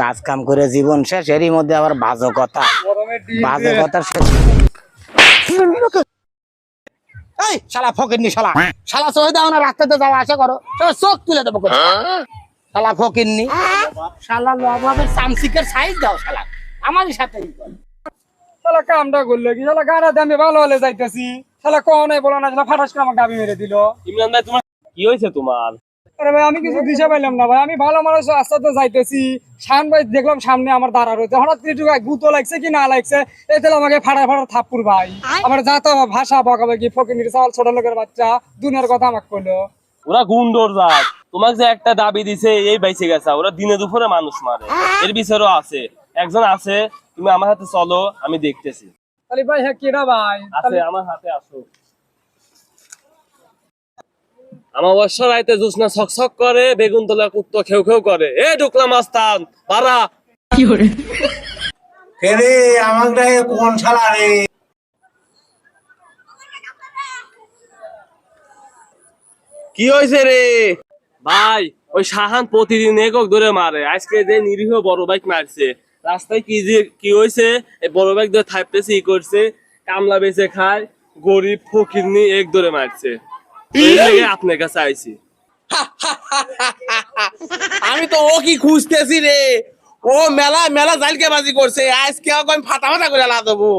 কাজ কাম করে জীবন শেষ এরই মধ্যে আবার বাজো কথা। বাজে কথা শেষ- এই শালা ফকিরনি শালা। শালা সহি দাও না রাস্তাতে যাওয়া আসা করো। চোখ তুলে দেবো। শালা ফকিরনি। শালা লবাবের চামচিকের সাইজ দাও শালা। আমারই সাথে শালা কামটা করল কি? শালা গাড়াতে আমি ভালো হলে যাইতেছি। শালা কও নাই বলো না শালা ফাটাস করে আমার গাবি মেরে দিল। ইমরান ভাই তোমার কি হয়েছে তোমার? আরে ভাই আমি কিছু দিশা পাইলাম না ভাই আমি ভালো মানুষ রাস্তাতে যাইতেছি। শান ভাই দেখলাম সামনে আমার দাঁড়া রয়েছে। হঠাৎ করে গুতো লাগছে কি না লাগছে এতে আমাকে ফাড়া ফাড়া থাপ্পুর ভাই। আমার যাতে ভাষা বকাবে ফকিনির চাল ছোট লোকের বাচ্চা দুনিয়ার কথা আমাকে কইলো। ওরা গুন্ডোর জাত। তোমাকে যে একটা দাবি দিছে এই বাইসে গেছে। ওরা দিনে দুপুরে মানুষ মারে। এর বিচারও আছে। একজন আছে তুমি আমার হাতে চলো আমি দেখতেছি। তাহলে ভাই হ্যাঁ কেডা ভাই? আছে আমার হাতে আসো। আমার বর্ষ রাইতে জোসনা ছক করে বেগুন তোলা কুত্তো খেউ খেউ করে। এ ঢুকলাম আস্তান পারা রে আমাকে কোন শালা রে? কি হয়েছে রে? ভাই ওই শাহান প্রতিদিন একক ধরে মারে। আজকে যে নিরীহ বড় বাইক মারছে। রাস্তায় কি যে কি হয়েছে এই বড় বাইক ধরে থাপতেছে ই করছে। কামলা বেচে খায় গরিব ফকির নিয়ে এক ধরে মারছে। আপনার কাছে আইছি। আমি তো ও কি খুঁজতেছি রে? ও মেলা মেলা জালকে বাজি করছে। আজকে ফাটা ফাটা করে লা দেবো